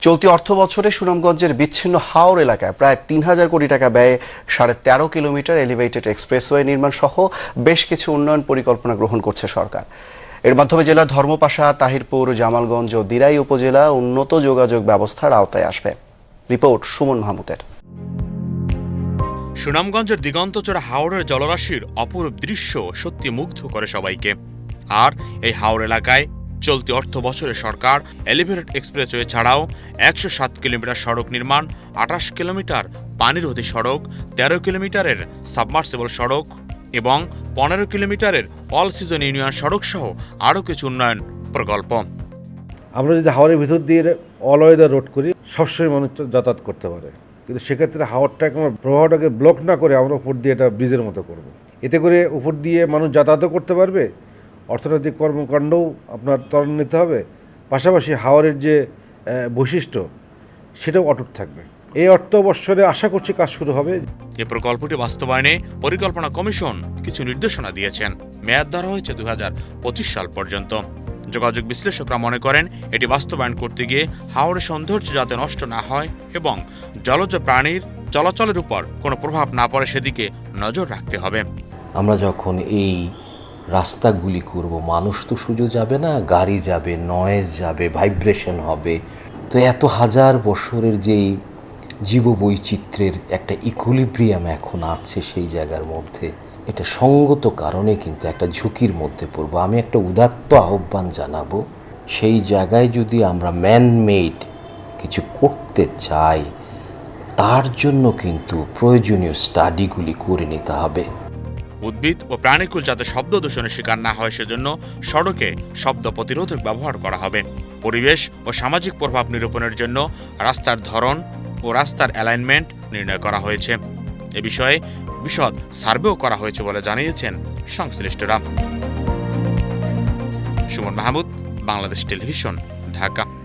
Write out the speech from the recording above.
চলতি অর্থ বছরে সুনামগঞ্জের বিচ্ছিন্ন হাওর এলাকায় প্রায় তিন হাজার কোটি টাকা ব্যয়ে সাড়ে তেরো কিলোমিটার এলিভেটেড এক্সপ্রেসওয়ে নির্মাণ সহ বেশ কিছু উন্নয়ন পরিকল্পনা গ্রহণ করছে সরকার। এর মাধ্যমে জেলার ধর্মপাশা, তাহিরপুর, জামালগঞ্জ ও দিরাই উপজেলা উন্নত যোগাযোগ ব্যবস্থার আওতায় আসবে। রিপোর্ট সুমন মাহমুদের। সুনামগঞ্জের দিগন্তচড়া হাওড়ের জলরাশির অপরূপ দৃশ্য সত্যি মুগ্ধ করে সবাইকে। আর এই হাওড় এলাকায় চলতি অর্থ বছরে সরকার এলিভেটেড এক্সপ্রেসওয়ে ছাড়াও একশো সাত কিলোমিটার সড়ক নির্মাণ, আঠাশ কিলোমিটার পানিরোধী সড়ক, তেরো কিলোমিটারের সাবমার্সেবল সড়ক এবং পনেরো কিলোমিটারের অল সিজন ইউনিয়ন সড়ক সহ আরও কিছু উন্নয়ন প্রকল্প আমরা যদি হাওড়ের ভিতর দিয়ে অল ওয়েদার রোড করি, সবসময় মানুষ যাতায়াত করতে পারে কিন্তু সেক্ষেত্রে হাওড়টাকে আমরা প্রবাহটাকে ব্লক না করে আমরা উপর দিয়ে এটা ব্রিজের মতো করব। এতে করে উপর দিয়ে মানুষ যাতায়াতও করতে পারবে অর্থনৈতিক কর্মকাণ্ডও আপনার ত্বরান্বিত হবে। পাশাপাশি হাওড়ের যে বৈশিষ্ট্য সেটাও অটুট থাকবে। এই অর্থ বৎসরে আশা করছি কাজ শুরু হবে। এ প্রকল্পটি বাস্তবায়নে পরিকল্পনা কমিশন কিছু নির্দেশনা দিয়েছেন। মেয়াদ ধরা হয়েছে দু হাজার পঁচিশ সাল পর্যন্ত। যোগাযোগ বিশ্লেষকরা মনে করেন এটি বাস্তবায়ন করতে গিয়ে হাওড়ের সৌন্দর্য যাতে নষ্ট না হয় এবং জলজ প্রাণীর চলাচলের উপর কোনো প্রভাব না পড়ে সেদিকে নজর রাখতে হবে। আমরা যখন এই রাস্তাগুলি করব। মানুষ তো শুধু যাবে না, গাড়ি যাবে নয়েজ যাবে ভাইব্রেশন হবে। তো এত হাজার বছরের যেই জীববৈচিত্র্যের একটা ইকুলিব্রিয়াম এখন আছে সেই জায়গার মধ্যে, এটা সঙ্গত কারণে কিন্তু একটা ঝুঁকির মধ্যে পড়ব। আমি একটা উদাত্ত আহ্বান জানাব, সেই জায়গায় যদি আমরা ম্যান মেড কিছু করতে চাই, তার জন্য কিন্তু প্রয়োজনীয় স্টাডিগুলি করে নিতে হবে। উদ্ভিদ ও প্রাণীকুল যাতে শব্দ দূষণের শিকার না হয়, সেজন্য সড়কে শব্দ প্রতিরোধক ব্যবহার করা হবে। পরিবেশ ও সামাজিক প্রভাব নিরূপণের জন্য রাস্তার ধরন ও রাস্তার অ্যালাইনমেন্ট নির্ণয় করা হয়েছে। এ বিষয়ে বিশদ সার্ভেও করা হয়েছে বলে জানিয়েছেন সংশ্লিষ্টরা। সুমন মাহমুদ, বাংলাদেশ টেলিভিশন, ঢাকা।